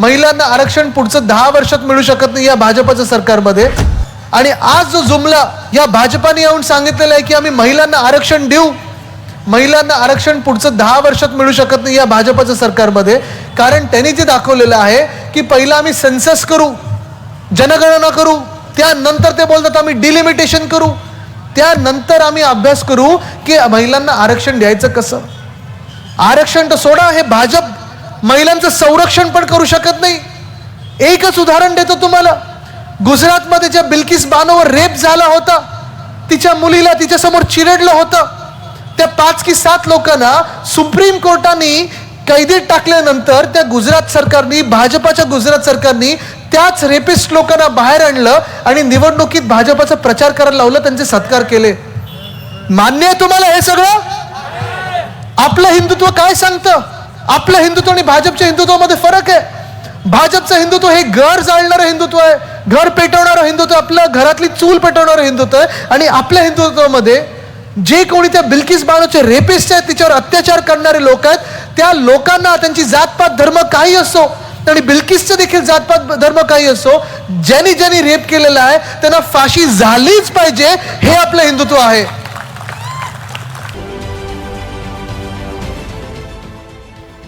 महिलांना आरक्षण पुढचं दहा वर्षात मिळू शकत नाही या भाजपाच्या सरकारमध्ये. आणि आज जो जुमला या भाजपाने येऊन सांगितलेलं आहे की आम्ही महिलांना आरक्षण देऊ. महिलांना आरक्षण पुढचं दहा वर्षात मिळू शकत नाही या भाजपाच्या सरकारमध्ये. कारण त्यांनी जे दाखवलेलं आहे की पहिला आम्ही सेन्सस करू जनगणना करू त्यानंतर ते बोलतात आम्ही डिलिमिटेशन करू. त्यानंतर आम्ही अभ्यास करू की महिलांना आरक्षण द्यायचं कसं? आरक्षण तर सोडा हे भाजप महिलांचं संरक्षण पण करू शकत नाही. एकच उदाहरण देतो तुम्हाला. गुजरातमध्ये ज्या बिल्किस बानोवर रेप झाला होता तिच्या मुलीला तिच्यासमोर चिरडलं होतं. त्या पाच की सात लोकांना सुप्रीम कोर्टाने कैदेत टाकल्यानंतर त्या गुजरात सरकारनी भाजपाच्या गुजरात सरकारनी त्याच रेपिस्ट लोकांना बाहेर आणलं आणि निवडणुकीत भाजपाचा प्रचार करायला लावलं त्यांचे सत्कार केले. मान्य आहे तुम्हाला हे सगळं? आपलं हिंदुत्व काय सांगतं? आपलं हिंदुत्व आणि भाजपच्या हिंदुत्वामध्ये फरक आहे. भाजपचं हिंदुत्व हे घर जाळणारं हिंदुत्व आहे. घर पेटवणारं हिंदुत्व आपलं घरातली चूल पेटवणारं हिंदुत्व आहे. आणि आपल्या हिंदुत्वामध्ये जे कोणी त्या बिल्किस बानोचे रेपिस्ट आहेत तिच्यावर अत्याचार करणारे लोक आहेत त्या लोकांना त्यांची जातपात धर्म काही असो आणि बिल्किसचं देखील जातपात धर्म काही असो ज्यांनी ज्यांनी रेप केलेला आहे त्यांना फाशी झालीच पाहिजे हे आपलं हिंदुत्व आहे.